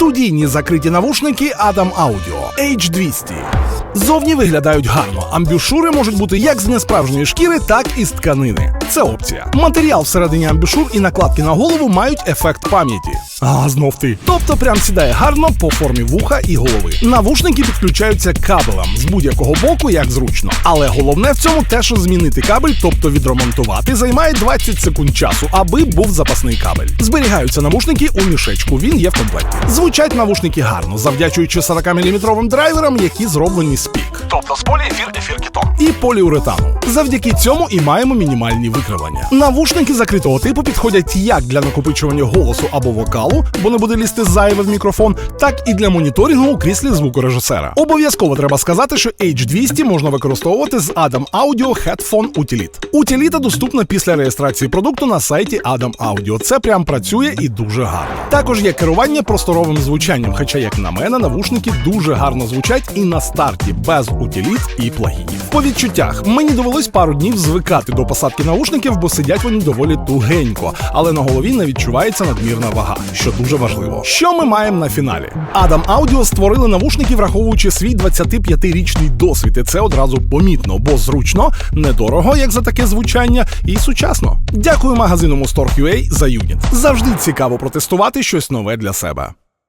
Студійні закриті навушники Adam Audio H200. Зовні виглядають гарно. Амбюшури можуть бути як з несправжньої шкіри, так і з тканини. Це опція. Матеріал всередині амбюшур і накладки на голову мають ефект пам'яті. А, знов ти. Тобто прям сідає гарно по формі вуха і голови. Навушники підключаються кабелем з будь-якого боку, як зручно. Але головне в цьому те, що змінити кабель, тобто відремонтувати, займає 20 секунд часу, аби був запасний кабель. Зберігаються навушники у мішечку. Він є в комплекті. Звучать навушники гарно, завдячуючи 40-мм драйверам, які зроблені Тобто з поліефір ефір кетон. І поліуретану. Завдяки цьому і маємо мінімальні викривлення. Навушники закритого типу підходять як для накопичування голосу або вокалу, бо не буде лізти зайве в мікрофон, так і для моніторингу у кріслі звукорежисера. Обов'язково треба сказати, що H200 можна використовувати з Adam Audio Headphone Utilite. Утиліта доступна після реєстрації продукту на сайті Adam Audio. Це прям працює і дуже гарно. Також є керування просторовим звучанням, хоча, як на мене, навушники дуже гарно звучать і на старті без утиліт і плагінів. По відчуттях мені довелось пару днів звикати до посадки наушників, бо сидять вони доволі тугенько, але на голові не відчувається надмірна вага, що дуже важливо. Що ми маємо на фіналі? Adam Audio створили навушники, враховуючи свій 25-річний досвід, і це одразу помітно, бо зручно, недорого, як за таке звучання, і сучасно. Дякую магазину Store.ua за юніт. Завжди цікаво протестувати щось нове для себе.